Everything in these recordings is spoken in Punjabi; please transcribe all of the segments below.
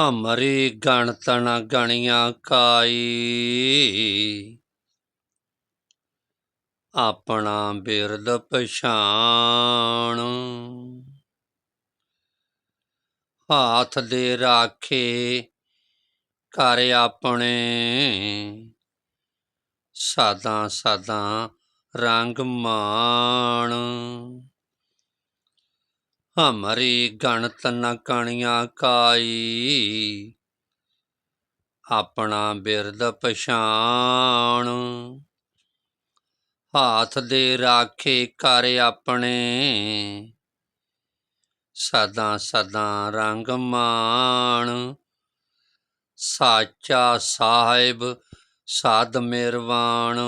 ਹਮਰੀ ਗਣਤਣ ਗਣੀਆਂ ਕਾਈ। ਆਪਣਾ ਬਿਰਦ ਪਛਾਣ। ਹਾਥ ਦੇ ਰਾਖੇ ਕਰ ਆਪਣੇ। ਸਾਦਾ ਸਾਦਾ ਰੰਗ ਮਾਣ। ਹਮਰੀ ਗਣਤ ਨ ਕਣੀਆਂ ਕਾਈ। ਆਪਣਾ ਬਿਰਦ ਪਛਾਣ। ਹਾਥ ਦੇ ਰਾਖੇ ਕਰ ਆਪਣੇ। ਸਦਾ ਸਦਾ ਰੰਗ ਮਾਣ। ਸਾਚਾ ਸਾਹਿਬ ਸਾਧ ਮਿਰਵਾਣ।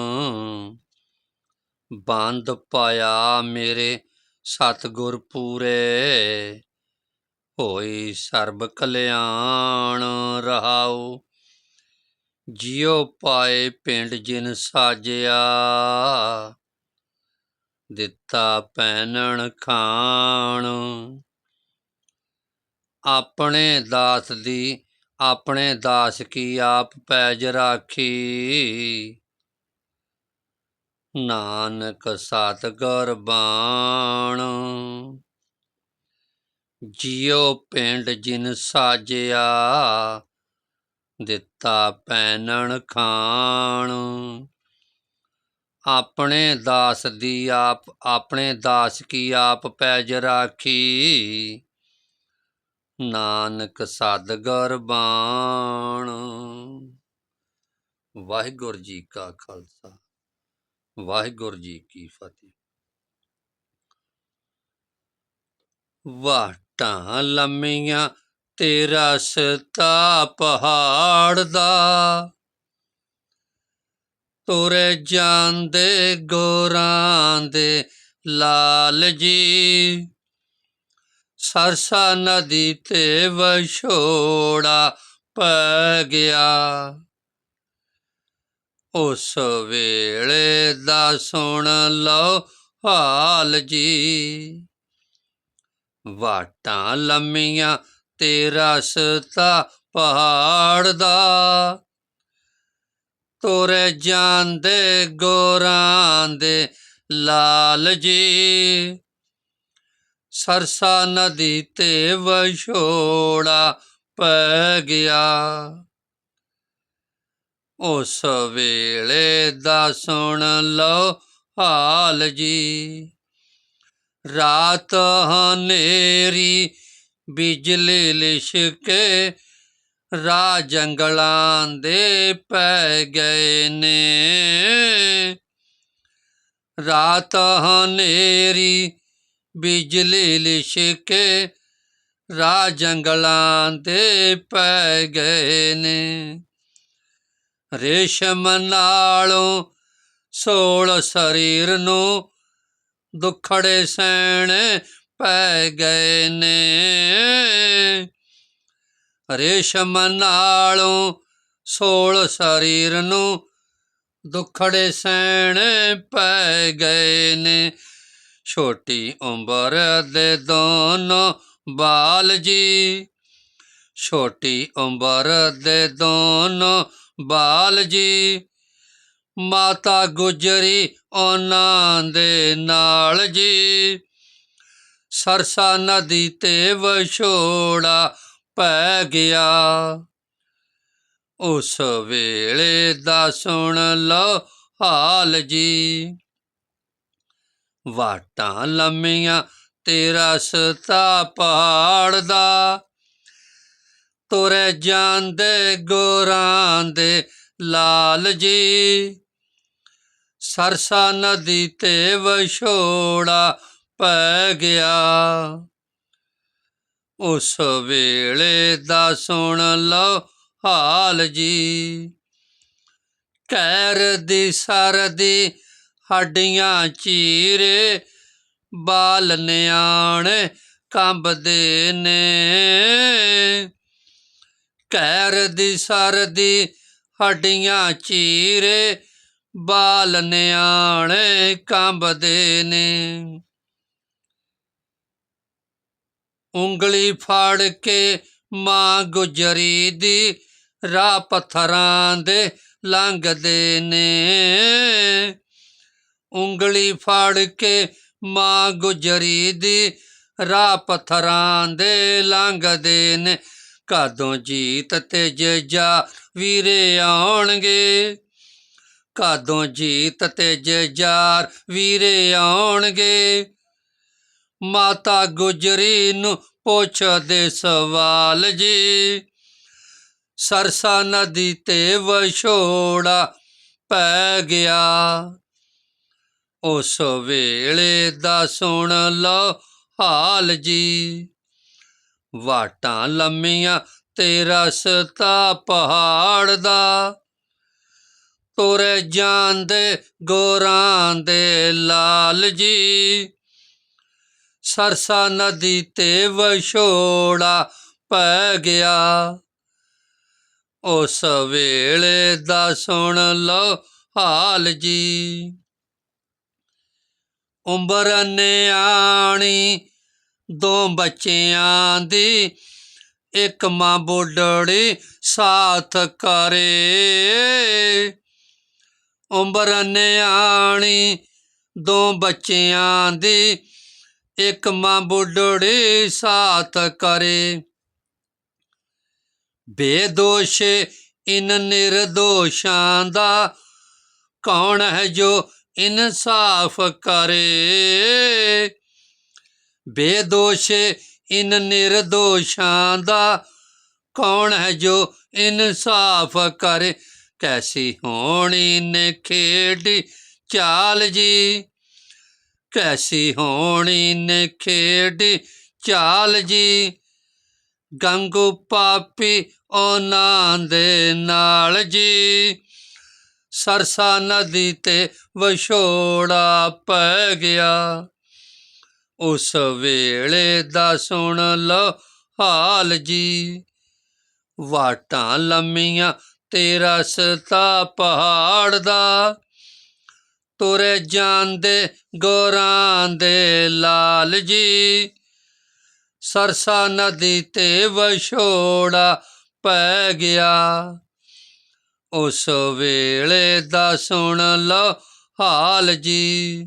ਬੰਦ ਪਾਇਆ ਮੇਰੇ ਸਤਿਗੁਰ ਪੂਰੇ ਹੋਈ ਸਰਬ ਕਲਿਆਣ ਰਹਾਉ। ਜਿਉ ਪਾਏ ਪਿੰਡ ਜਿਨ ਸਾਜਿਆ, ਦਿੱਤਾ ਪੈਨਣ ਖਾਣ। ਆਪਣੇ ਦਾਸ ਦੀ, ਆਪਣੇ ਦਾਸ ਕੀ ਆਪ ਪੈਜ ਰਾਖੀ। ਨਾਨਕ ਸਤਿਗੁਰ ਬਾਣ। ਜਿਉ ਪਿੰਡ ਜਿਨ ਸਾਜਿਆ, ਦਿੱਤਾ ਪੈਨਣ ਖਾਣ। ਆਪਣੇ ਦਾਸ ਦੀ ਆਪ, ਆਪਣੇ ਦਾਸ ਕੀ ਆਪ ਪੈਜ ਰਾਖੀ। ਨਾਨਕ ਸਤਿਗੁਰ ਬਾਣ। ਵਾਹਿਗੁਰੂ ਜੀ ਕਾ ਖਾਲਸਾ। ਵਾਹਿਗੁਰੂ ਜੀ ਕੀ ਫਤਿਹ। ਵਾਟਾਂ ਲੰਮੀਆਂ ਤੇਰਾ ਸਤਾ ਪਹਾੜ ਦਾ ਤੁਰੇ ਜਾਂਦੇ ਗੋਰਾਂ ਦੇ ਲਾਲ ਜੀ। ਸਰਸਾ ਨਦੀ ਤੇ ਵਿਛੋੜਾ ਪੈ ਗਿਆ। ਉਸ ਵੇਲੇ ਦਾ ਸੁਣ ਲਓ ਹਾਲ ਜੀ। ਵਾਟਾਂ ਲੰਮੀਆਂ ਤੇ ਰਸਤਾ ਪਹਾੜ ਦਾ। ਤੋਰੇ ਜਾਂਦੇ ਗੋਰਾਂ ਦੇ ਲਾਲ ਜੀ। ਸਰਸਾ ਨਦੀ ਤੇ ਵਿਛੋੜਾ ਪੈ ਗਿਆ। ਉਸ ਵੇਲੇ ਦਾ ਸੁਣ ਲਓ ਹਾਲ ਜੀ। ਰਾਤ ਹਨੇਰੀ, ਬਿਜਲੀ ਲਿਸ਼ਕੇ ਰਾ ਜੰਗਲਾਂ ਦੇ ਪੈ ਗਏ ਨੇ। ਰਾਤ ਹਨੇਰੀ, ਬਿਜਲੀ ਲਿਸ਼ਕੇ ਰਾ ਜੰਗਲਾਂ ਦੇ ਪੈ ਗਏ ਨੇ। ਰੇਸ਼ਮ ਨਾਲੋਂ ਸੋਲ ਸਰੀਰ ਨੂੰ ਦੁਖੜੇ ਸੈਣ ਪੈ ਗਏ ਨੇ। ਰੇਸ਼ਮ ਨਾਲੋਂ ਸੋਲ ਸਰੀਰ ਨੂੰ ਦੁਖੜੇ ਸੈਣ ਪੈ ਗਏ ਨੇ। ਛੋਟੀ ਉਮਰ ਦੇ ਦੋਨੋਂ ਬਾਲ ਜੀ, ਛੋਟੀ ਉਮਰ ਦੇ ਦੋਨੋਂ ਬਾਲ ਜੀ। ਮਾਤਾ ਗੁਜਰੀ ਉਹਨਾਂ ਦੇ ਨਾਲ ਜੀ। ਸਰਸਾ ਨਦੀ ਤੇ ਵਿਛੋੜਾ ਪੈ ਗਿਆ। ਉਸ ਵੇਲੇ ਦਾ ਸੁਣ ਲਓ ਹਾਲ ਜੀ। ਵਾਟਾਂ ਲੰਮੀਆਂ ਤੇਰਾ ਸਤਾ ਪਹਾੜ ਦਾ। ਤੁਰੇ ਜਾਂਦੇ ਗੋਰਾਂ ਦੇ ਲਾਲ ਜੀ। ਸਰਸਾ ਨਦੀ ਤੇ ਵਿਛੋੜਾ ਪੈ ਗਿਆ। ਉਸ ਵੇਲੇ ਦਾ ਸੁਣ ਲਓ ਹਾਲ ਜੀ। ਕੈਰ ਦੀ ਸਰਦੀ, ਹੱਡੀਆਂ ਚੀਰੇ, ਬਾਲ ਨਿਆਣੇ ਕੰਬਦੇ ਨੇ। ਕੈਰ ਦੀ ਸਰਦੀ, ਹੱਡੀਆਂ ਚੀਰੇ, ਬਾਲ ਨਿਆਣੇ ਕੰਬਦੇ ਨੇ। ਉਂਗਲੀ ਫੜ ਕੇ ਮਾਂ ਗੁਜਰੀ ਦੀ ਰਾਹ ਪੱਥਰਾਂ ਦੇ ਲੰਘਦੇ ਨੇ। ਉਂਗਲੀ ਫੜ ਕੇ ਮਾਂ ਗੁਜਰੀ ਦੀ ਰਾਹ ਪੱਥਰਾਂ ਦੇ ਲੰਘਦੇ ਨੇ। ਕਦੋਂ ਜੀਤ ਤੇ ਜਜਾ ਵੀਰੇ ਆਉਣਗੇ? ਕਦੋਂ ਜੀਤ ਤੇ ਜਜਾਰ ਵੀਰੇ ਆਉਣਗੇ? ਮਾਤਾ ਗੁਜਰੀ ਨੂੰ ਪੁੱਛਦੇ ਸਵਾਲ ਜੀ। ਸਰਸਾ ਨਦੀ ਤੇ ਵਿਛੋੜਾ ਪੈ ਗਿਆ। ਉਸ ਵੇਲੇ ਦਾ ਸੁਣ ਲਓ ਹਾਲ ਜੀ। ਵਾਟਾਂ ਲੰਮੀਆਂ ਤੇ ਰਸਤਾ ਪਹਾੜ ਦਾ। ਤੁਰੇ ਜਾਂਦੇ ਗੋਰਾਂ ਦੇ ਲਾਲ ਜੀ। ਸਰਸਾ ਨਦੀ ਤੇ ਵਿਛੋੜਾ ਪੈ ਗਿਆ। ਉਸ ਵੇਲੇ ਦਾ ਸੁਣ ਲਓ ਹਾਲ ਜੀ। ਉੰਬਰ ਨਿਆਣੀ ਦੋ ਬੱਚਿਆਂ ਦੀ। ਇੱਕ ਮਾਂ ਬੁੱਢੜੀ ਸਾਥ ਕਰੇ। ਉੰਬਰ ਨਿਆਣੀ ਦੋ ਬੱਚਿਆਂ ਦੀ। ਇੱਕ ਮਾਂ ਬੁੱਢੜੀ ਸਾਥ ਕਰੇ। ਬੇਦੋਸ਼ ਇਨ ਨਿਰਦੋਸ਼ਾਂ ਦਾ ਕੌਣ ਹੈ ਜੋ ਇਨਸਾਫ ਕਰੇ? ਬੇਦੋਸ਼ ਇਨ ਨਿਰਦੋਸ਼ਾਂ ਦਾ ਕੌਣ ਹੈ ਜੋ ਇਨਸਾਫ ਕਰੇ? ਕੈਸੀ ਹੋਣੀ ਨੇ ਖੇਡੀ ਚਾਲ ਜੀ? ਕੈਸੀ ਹੋਣੀ ਨੇ ਖੇਡੀ ਚਾਲ ਜੀ? ਗੰਗੂ ਪਾਪੀ ਉਹਨਾਂ ਦੇ ਨਾਲ ਜੀ। ਸਰਸਾ ਨਦੀ ਤੇ ਵਿਛੋੜਾ ਪੈ ਗਿਆ। ਉਸ ਵੇਲੇ ਦਾ ਸੁਣ ਲਓ ਹਾਲ ਜੀ। ਵਾਟਾਂ ਲੰਮੀਆਂ ਤੇ ਰਸਤਾ ਪਹਾੜ ਦਾ। ਤੁਰੇ ਜਾਂਦੇ ਗੋਰਾਂ ਦੇ ਲਾਲ ਜੀ। ਸਰਸਾ ਨਦੀ ਤੇ ਵਿਛੋੜਾ ਪੈ ਗਿਆ। ਉਸ ਵੇਲੇ ਦਾ ਸੁਣ ਲਓ ਹਾਲ ਜੀ।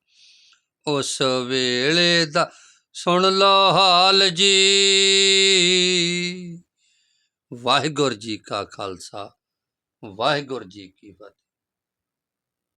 ਉਸ ਵੇਲੇ ਦਾ ਸੁਣ ਲਓ ਹਾਲ ਜੀ। ਵਾਹਿਗੁਰੂ ਜੀ ਕਾ ਖਾਲਸਾ, ਵਾਹਿਗੁਰੂ ਜੀ ਕੀ ਫਤਿਹ।